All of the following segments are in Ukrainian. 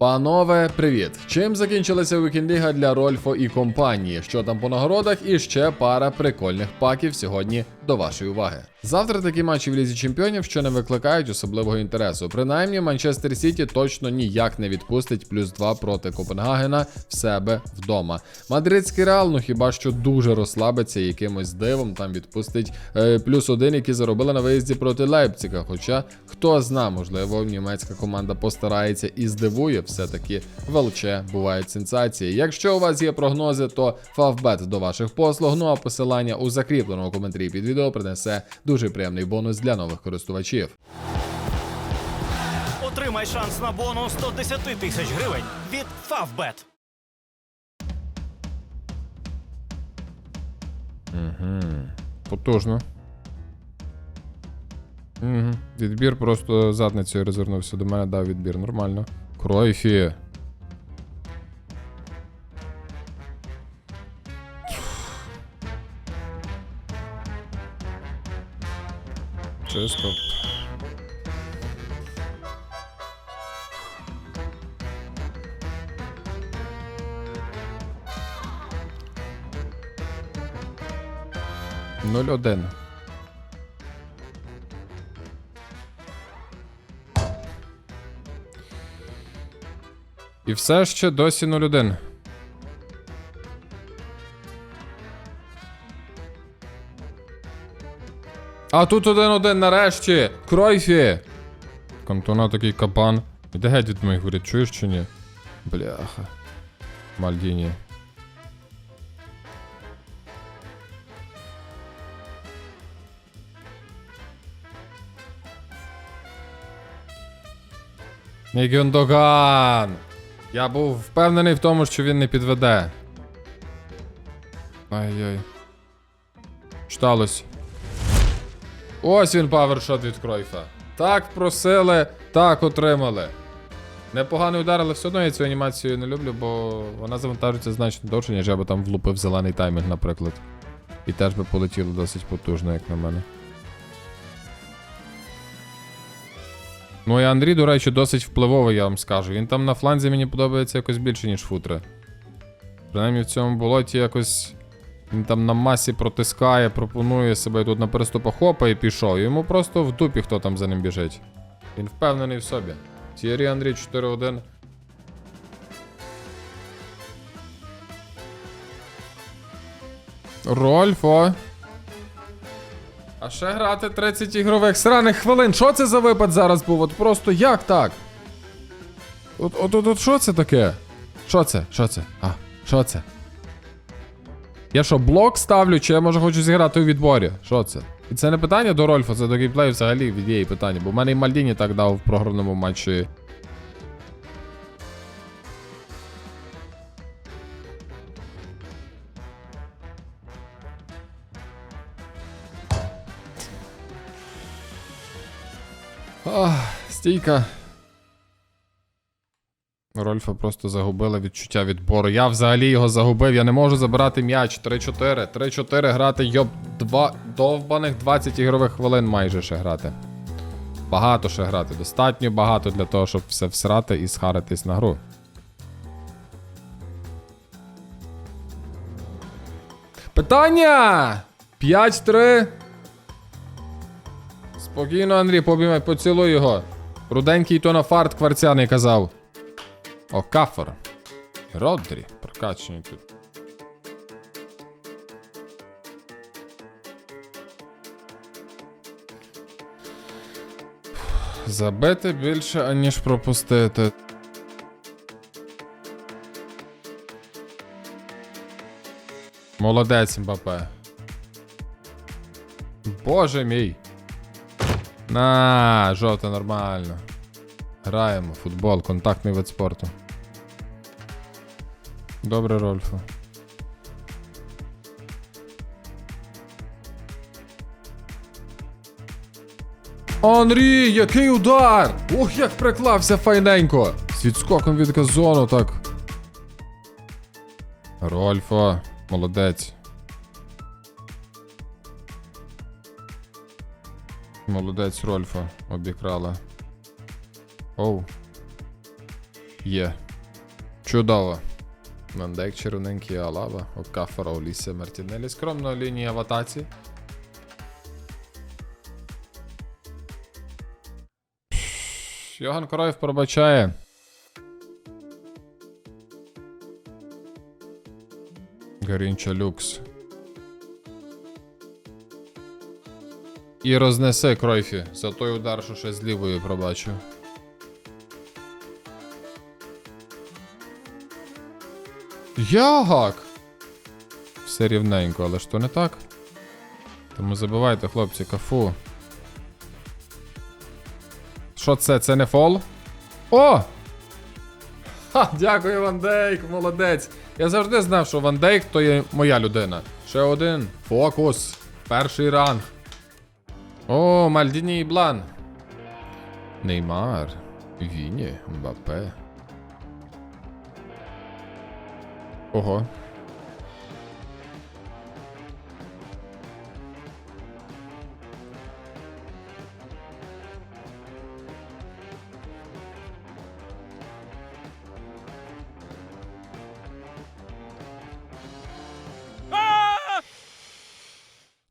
Панове, привіт! Чим закінчилася вікінліга для Рольфо і компанії? Що там по нагородах? І ще пара прикольних паків сьогодні до вашої уваги. Завтра такі матчі в лізі чемпіонів, що не викликають особливого інтересу. Принаймні, Манчестер Сіті точно ніяк не відпустить плюс 2 проти Копенгагена в себе вдома. Мадридський реал, ну хіба що дуже розслабиться якимось дивом там відпустить е, плюс один, який заробили на виїзді проти Лейпціга. Хоча хто зна, можливо, німецька команда постарається і здивує, все-таки в ЛЧ бувають сенсації. Якщо у вас є прогнози, то Фавбет до ваших послуг. Ну а посилання у закріпленому коментарі під відео принесе дуже приємний бонус для нових користувачів. Отримай шанс на бонус 110 тисяч гривень від Favbet. Потужно. Угу. Відбір просто задницею розвернувся до мене, дав відбір. Нормально. Кройфі. Чисто. Нуль один. І все ще досі 0-1. А тут 1-1 нарешті! Кройфі! Кантона такий кабан. Іди геть від моїх воріт, чуєш чи ні? Бляха. Мальдіні. Гюндоган! Я був впевнений в тому, що він не підведе. Ай-яй. Читалось. Ось він павершот від Кройфа. Так просили, так отримали. Непоганий удар, але все одно я цю анімацію не люблю, бо вона завантажується значно довше, ніж я би там влупив зелений таймінг, наприклад. І теж би полетіло досить потужно, як на мене. Ну і Андрій, до речі, досить впливовий, я вам скажу. Він там на фланзі мені подобається якось більше, ніж футре. Принаймні в цьому болоті якось. Він там на масі протискає, пропонує себе тут на переступах хопа і пішов. Йому просто в дупі хто там за ним біжить. Він впевнений в собі. Тірі Андрій 4-1. Рольфо. А ще грати 30 ігрових сраних хвилин. Що це за випад зараз був? От просто як так? От, от, от, от що це таке? Що це? Що це? А, що це? Я що, блок ставлю, чи я може хочу зіграти у відборі? Що це? І це не питання до Рольфа, це до геймплею взагалі від її питання, бо в мене і Мальдіні так дав в програмному матчі. Ах, стійка. Рольфа просто загубила відчуття відбору. Я взагалі його загубив. Я не можу забирати м'яч. 3-4. 3-4 грати, йоб, два довбаних 20 ігрових хвилин майже ще грати. Багато ще грати. Достатньо багато для того, щоб все всрати і схаритись на гру. Питання! 5-3. Спокійно, Андрій, побіймай, поцілуй його. Руденький то на фарт кварцяний казав. О, кафор. Родрі. Прокачені тут. Забити більше, аніж пропустити. Молодець, Мбапе. Боже мій. На, жовте нормально. Граємо, футбол, контактний вид спорту. Добре, Рольфо. Андрій, який удар! Ох, як приклався файненько! З відскоком від газону, так. Рольфо, молодець. Молодець Рольфа обікрала. Оу. Є. Чудово. Мандек, червоненький Алаба, Окафара, Олісія, Мартінелі. Скромна лінія в атаці. Йоган Кройф пробачає. Гарінча люкс. І рознесе Кройфі за той удар, що ще з лівої пробачив. Як? Все рівненько, але ж то не так. Тому забивайте, хлопці, кафу. Що це? Це не фол? О! Ха, дякую, Ван Дейк, молодець. Я завжди знав, що Ван Дейк то є моя людина. Ще один. Фокус. Перший ранг. О, Мальдіні і Блан. Неймар. Віні, Мбапе. Ого.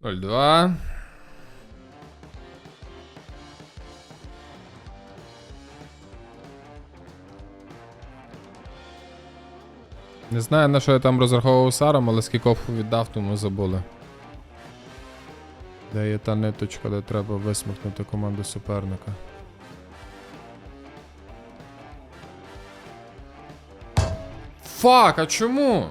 Ноль два. Не знаю, на що я там розраховував Саром, але скількох віддав, тому забули. Де є та ниточка, де треба висмикнути команду суперника. Фак, а чому?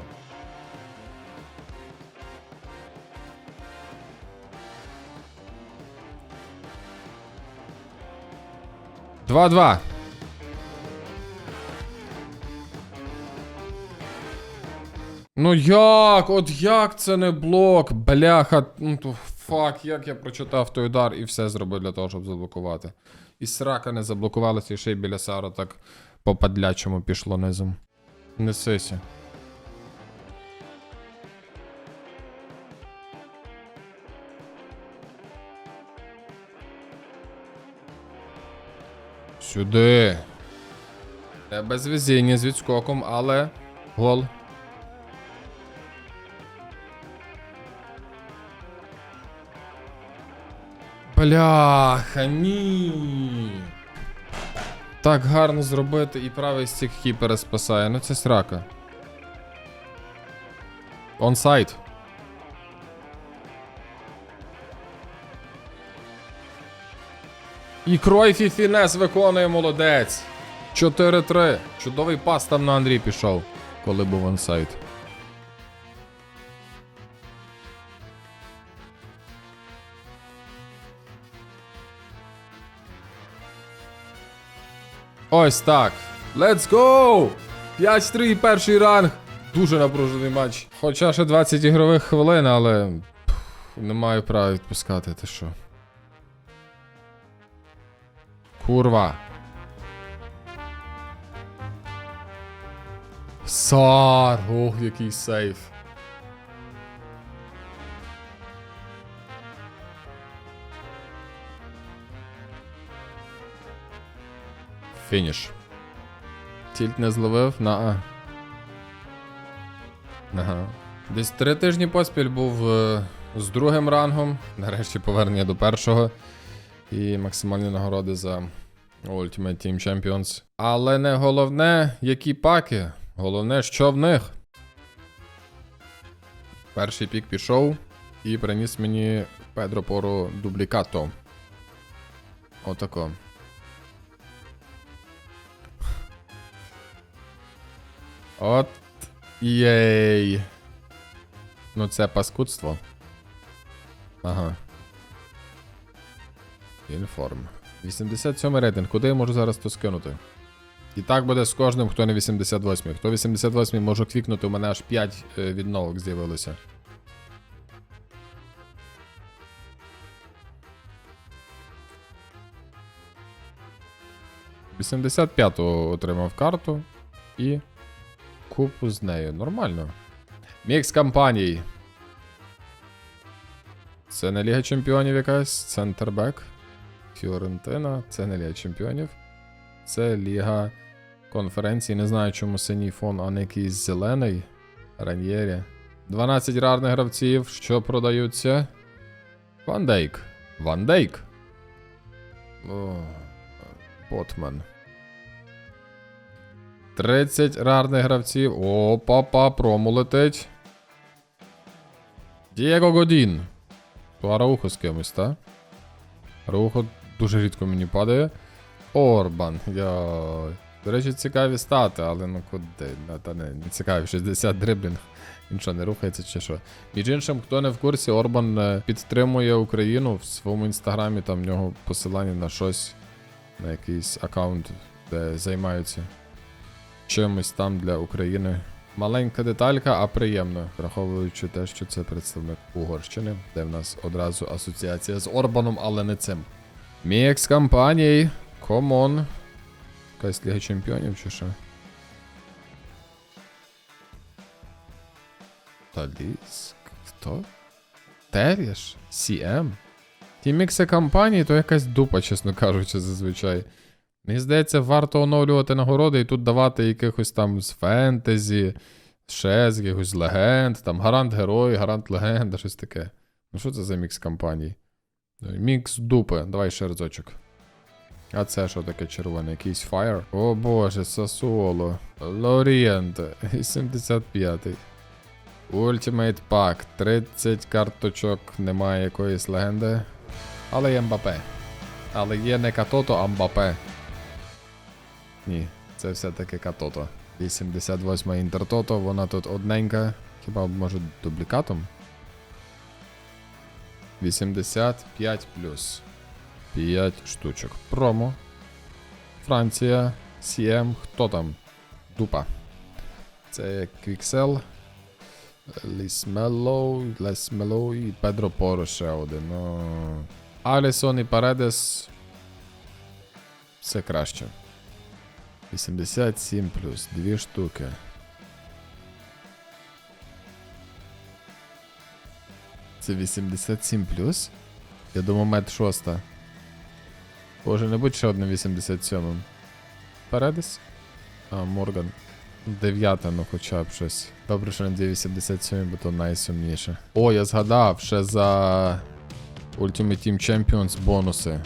Два-два. Ну як? От як це не блок? Бляха. Ну то фак, як я прочитав той удар і все зробив для того, щоб заблокувати. І срака не заблокувалася, і ще й біля Сара так по падлячому пішло низом. Несися. Сюди. Без везіння з відскоком, але гол. Бляха, ні. Так гарно зробити і правий стік кіпера спасає. Ну це срака. Онсайд. І Кройфі Фінес виконує молодець. 4-3. Чудовий пас там на Андрій пішов, коли був онсайд. Ось так. Let's go! 5-3 перший ранг. Дуже напружений матч. Хоча ще 20 ігрових хвилин, але не маю права відпускати, ти що. Курва. Сар! Ох, який сейф. Фініш. Тільт не зловив на. Ага. Десь три тижні поспіль був е, з другим рангом. Нарешті повернення до першого. І максимальні нагороди за Ultimate Team Champions. Але не головне, які паки. Головне, що в них. Перший пік пішов і приніс мені Педро Поро дублікато. Отако. От. Єй. Ну це паскудство. Ага. Інформ. 87 рейтинг. Куди я можу зараз то скинути? І так буде з кожним, хто не 88. Хто 88 можу квікнути, у мене аж 5 е, відновок з'явилося. Вісімдесят п'ятого отримав карту і купу з нею. Нормально. Мікс компаній. Це не Ліга Чемпіонів якась, Центрбек. Фіорентина. Це не Ліга Чемпіонів. Це Ліга конференції. Не знаю, чому синій фон, а не якийсь зелений. Раньєрі. 12 рарних гравців, що продаються. Ван Дейк. Ван Дейк. О, Ботман. 30 рарних гравців. О, папа, промо летить. Дієго Годін. То Араухо з кимось, та? Араухо дуже рідко мені падає. Орбан. Йой. До речі, цікаві стати, але ну куди? Ну, та не, не цікаві, 60 дриблінг. Він що, не рухається чи що? Між іншим, хто не в курсі, Орбан е, підтримує Україну в своєму інстаграмі, там в нього посилання на щось, на якийсь аккаунт, де займаються чимось там для України. Маленька деталька, а приємно, враховуючи те, що це представник Угорщини, де в нас одразу асоціація з Орбаном, але не цим. Мікс компаній. Комон. Якась Ліга Чемпіонів чи що? Таліск. Хто? Теріш? CM? Ті мікси компанії, то якась дупа, чесно кажучи, зазвичай. Мені здається, варто оновлювати нагороди і тут давати якихось там з фентезі, ще з якихось легенд, там гарант герой, гарант легенда, щось таке. Ну що це за мікс компаній? Мікс дупи. Давай ще разочок. А це що таке червоне? Якийсь Fire? О боже, Сасуоло. Лорієнте. 85-й. Ultimate Pack. 30 карточок, немає якоїсь легенди. Але є Мбапе. Але є не Катото, а Мбапе. Ні, це все-таки Катото. 88 Інтертото, вона тут одненька. Хіба може дублікатом? 85 плюс. 5 штучок. Промо. Франція. CM. Хто там? Дупа. Це Квіксел. Лісмело, Лесмело і Педро Поро ще один. Ну. Алісон і Паредес. Все краще. 87 плюс. Дві штуки. Це 87 плюс? Я думав, мед шоста. Боже, не будь ще одним 87-м. Паредес? А, Морган. Дев'ята, ну хоча б щось. Добре, що не 287, бо то найсумніше. О, я згадав ще за Ultimate Team Champions бонуси.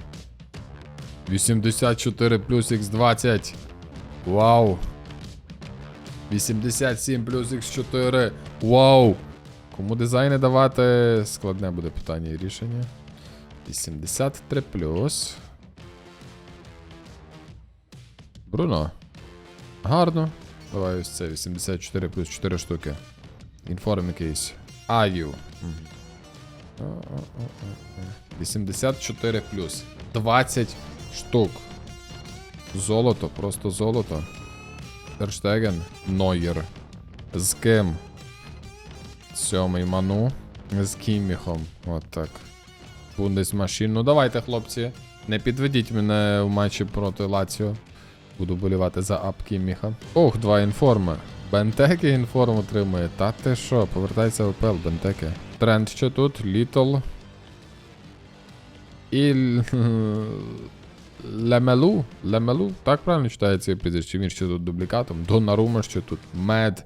84 плюс X20. Вау. 87 плюс X4. Вау. Кому дизайни давати? Складне буде питання і рішення. 83 плюс. Бруно. Гарно. Давай ось це 84 плюс 4 штуки. Інформ якийсь. Аю. 84 плюс. 20 штук. Золото, просто золото. Терштеген. Нойер. З ким? Сьомий ману. З Кіміхом. От так. Бундесмашін. Ну давайте, хлопці. Не підведіть мене в матчі проти Лаціо. Буду болівати за ап Кіміха. Ох, два інформи. Бентеки інформ отримує. Та ти що, повертайся в ОПЛ, Бентеки. Тренд ще тут, Літл. І. Лемелу? Лемелу? Так правильно читається прізвище? Він ще тут дублікатом. Донарума ще тут. Мед.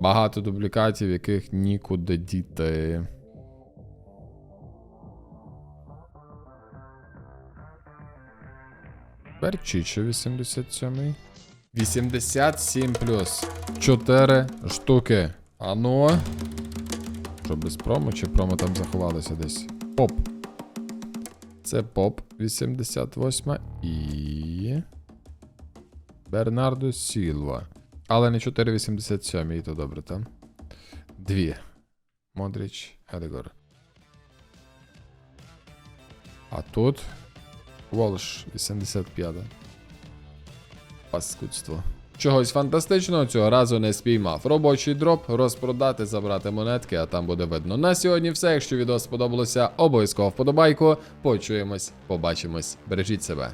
Багато дублікатів, яких нікуди діти. Перчичо 87. 87 плюс. 4 штуки. А ну. Що без промо чи промо там заховалося десь? Поп. Це поп 88 і. Бернардо Сілва. Але не 4,87, і то добре, там. Дві. Модріч, Едегор. А тут. Волш 85. Паскудство. Чогось фантастичного цього разу не спіймав. Робочий дроп, розпродати, забрати монетки, а там буде видно. На сьогодні все. Якщо відео сподобалося, обов'язково вподобайку. Почуємось, побачимось. Бережіть себе.